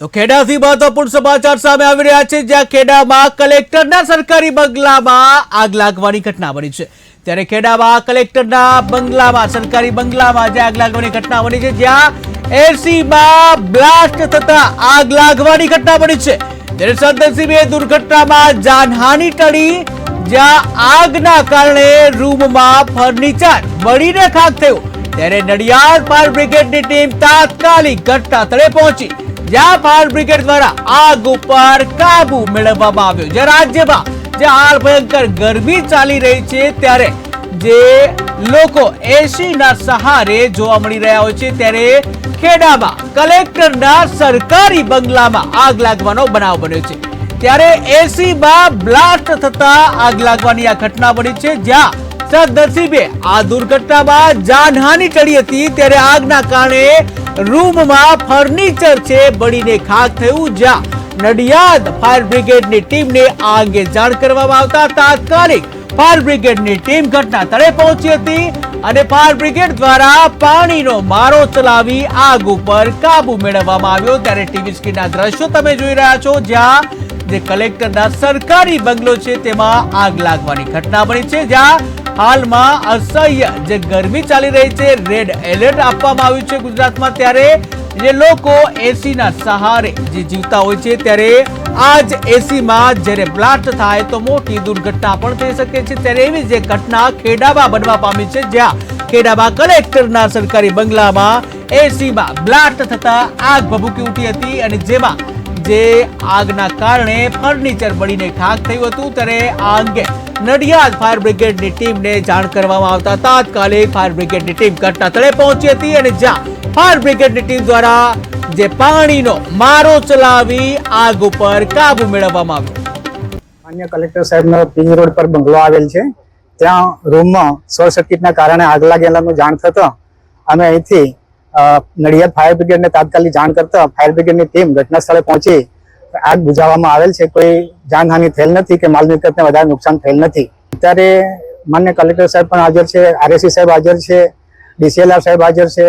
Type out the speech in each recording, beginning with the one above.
તો ખેડાથી મહત્વપૂર્ણ સમાચાર સામે આવી રહ્યા છે, જ્યાં ખેડામાં કલેક્ટરના સરકારી બંગલામાં આગ લાગવાની ઘટના બની છે. ત્યારે ખેડામાં કલેક્ટરના બંગલામાં, સરકારી બંગલામાં જે આગ લાગવાની ઘટના બની છે, જ્યાં એસીમાં બ્લાસ્ટ થતા આગ લાગવાની ઘટના બની છે. ત્યારે સદનસીબે દુર્ઘટનામાં જાનહાનિ ટળી, જ્યાં આગના કારણે રૂમમાં ફર્નિચર બળીને ખાક થયું. ત્યારે નડિયાદ ફાયર બ્રિગેડની ટીમ તાત્કાલિક ઘટના પહોંચી. જ્યાં ફાયર બ્રિગેડ દ્વારા આગ ઉપર કાબુ મેળવવામાં આવ્યો. જે રાજ્યમાં જે હાલ ભયંકર ગરમી ચાલી રહી છે, ત્યારે જે લોકો એસી ના સહારે જોવા મળી રહ્યા હોય છે, ત્યારે ખેડામાં કલેક્ટરના સરકારી બંગલામાં આગ લાગવાનો બનાવ બન્યો છે. ત્યારે એસી માં બ્લાસ્ટ થતા આગ લાગવાની આ ઘટના બની છે, જ્યાં સદનસીબે આ દુર્ઘટનામાં જાનહાનિ ટળી હતી ત્યારે આગના કારણે રૂમમાં ફર્નિચર છે બળીને ખાક થયું, જ્યાં નડિયાદ ફાયર બ્રિગેડની ટીમને આ અંગે જાણ કરવામાં આવતા તાત્કાલિક ફાયર બ્રિગેડની ટીમ ઘટના સ્થળે પહોંચી હતી અને ફાયર બ્રિગેડ દ્વારા પાણીનો મારો ચલાવી આગ ઉપર કાબુ મેળવવામાં આવ્યો. ત્યારે ટીવી સ્ક્રીનના દ્રશ્યો તમે જોઈ રહ્યા છો, જ્યાં જે કલેક્ટરના સરકારી બંગલો છે તેમાં આગ લાગવાની ઘટના બની છે, જ્યાં હાલમાં અસહ્ય જે ગરમી ચાલી રહી છે રેડ એલર્ટ આપવામાં આવ્યું છે ગુજરાતમાં ત્યારે જે લોકો એસીના સહારે જે જીવતા હોય છે ત્યારે આ જ એસીમાં જ્યારે બ્લાસ્ટ થાય તો મોટી દુર્ઘટના પણ થઈ શકે છે. ત્યારે એવી જે ઘટના ખેડામાં બનવા પામી છે, જ્યાં ખેડામાં કલેક્ટરના સરકારી બંગલામાં એસીમાં બ્લાસ્ટ થતા આગ ભભૂકી ઉઠી હતી અને જેમાં જે આગના કારણે ફર્નિચર બળીને ખાક થયું હતું, ત્યારે આ અંગે નડિયાદ ફાયર બ્રિગેડની ટીમને જાણ કરવામાં આવતા તાત્કાલિક ફાયર બ્રિગેડની ટીમ ઘટના સ્થળે પહોંચી હતી અને જ્યાં ફાયર બ્રિગેડની ટીમ દ્વારા જે પાણીનો મારો ચલાવી આગ ઉપર કાબુ મેળવવામાં આવ્યો. માન્ય કલેક્ટર સાહેબનો પીજ રોડ પર બંગલો આવેલ છે. ત્યાં રૂમમાં શોર્ટ સર્કિટના કારણે આગ લાગેલાનું જાણ થતાં અમે અહીંથી નડિયાદ ફાયર બ્રિગેડને તાત્કાલિક જાણ કરતા ફાયર બ્રિગેડની ટીમ ઘટના સ્થળે પહોંચી આગ બુઝાવવામાં આવેલ છે. કોઈ જાનહાનિ થયેલ નથી કે માલ મિલકતને વધારે નુકસાન થયેલ નથી. અત્યારે માન્ય કલેક્ટર સાહેબ પણ હાજર છે, આરએસી સાહેબ હાજર છે, ડીસીએલઆર સાહેબ હાજર છે,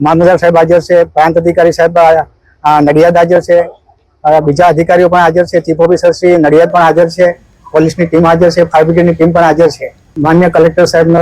મામલતદાર સાહેબ હાજર છે, પ્રાંત અધિકારી સાહેબ નડિયાદ હાજર છે બીજા અધિકારીઓ પણ હાજર છે, ચીફ ઓફિસર શ્રી નડિયાદ પણ હાજર છે, પોલીસની ટીમ હાજર છે, ફાયર બ્રિગેડની ટીમ પણ હાજર છે. માન્ય કલેક્ટર સાહેબનો